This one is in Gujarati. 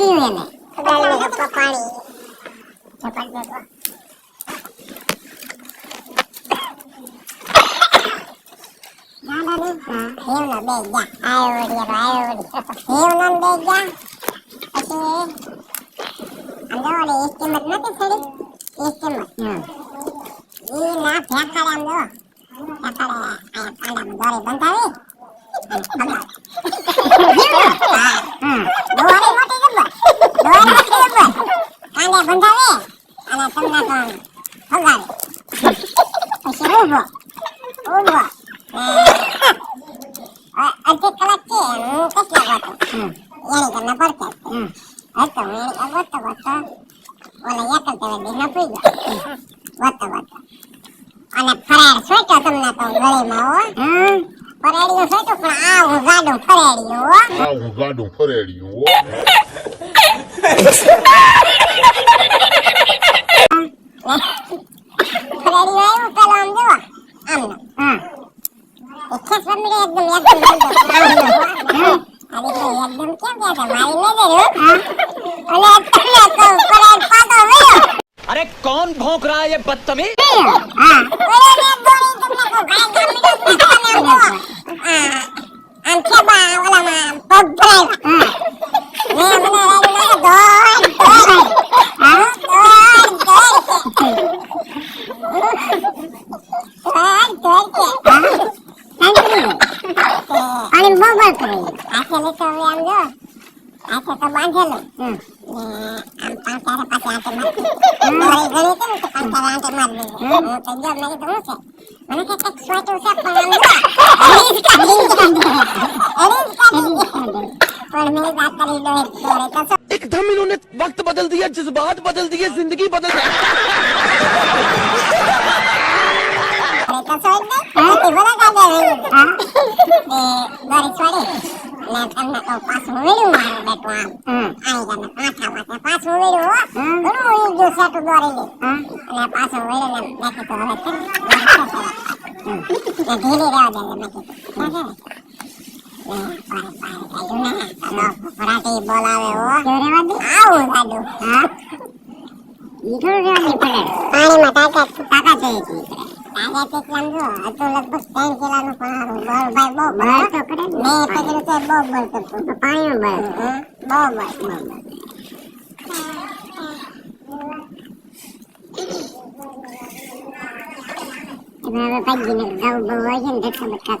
પીવું એને ઉડાડને તો પાણી ઝપટ દેતો દાદાને હેવનો બે જા આયો વળી આયો વળી હેવનો બે જા પછી અંદર ઓલી એસ્ટીમેટ નથી છેડી એસ્ટીમેટ હમ. ઈ ના ફેંકાડે આમ જો ફેંકાડે આ કાંડામાં દોરી બંધાવી અને આમ ભગાવે પછી ઊભો ઊભો અડધી કલાક છે હું કેટલા વાતો એની તમને પડકે હતો હું એની વતો વતો ઓલા એકલ તેવે દી ન ગયો વતો વતો અને ફરાડ સોટ્યો તમને તો ગળીમાં હો. ફરાડીઓ પણ આ હું ગાડું ફરાડ્યું હો Ah, um gado ફરેડિયું હો ફરાડીયું આવ્યું પેલો આમ જો આમનો હા. એકસ પર મિલે એકદમ એકદમ અરે એકદમ કેમ કોણ ભોંક રહા હે બદતમીઝ હા. પાણી બહુ બળ કરે હાથે લીધો હવે આમ જો હાથે તો બાંધેલું હમ. ને આમ પાંચારે પાછી આંટે મારતી દોરી ગણી હતી ને તો પાંચારે આંટે મારી દીધી હું તો જો મેં કીધું શું છે મને કે કંઈક સોચ્યું છે પણ આમ જો એરી જ કાઢી એરી જ કાઢી પણ મેં વાત કરી દો એક દોરે તો શું एकदम इन्होंने वक्त बदल दिया जज्बात बदल दिए जिंदगी बदल દોરી છોડી ને તમને કહું પાછું વળ્યું મારું બેટું આમ. આઈ જાને પાછા માથે પાછું હમ. ઘણું વળ્યું ગયું સેટું દોરી લે. અને પાછું વળ્યું ને મેં કીધું હવે છે ને છે ઢીલી રહેવા દે મેં કીધું છે તો ભરાટી બોલાવે દે. આવું સાડું હા. ઈ થોડું રહેવા દે પડે. પાણીમાં તાકાત તાકાત હોય એટલી આમ જો હતું લગભગ ત્રણ કિલોનું બળ ભાઈ બહુ બળ બળ કરે મેં પકડ્યું તો બહુ બળ કરતું તો પાણીનું બહુ બળ બહુ બળ. એમાં હવે ભાગીને ગાવું બહુ હોય છે ને ધક્કા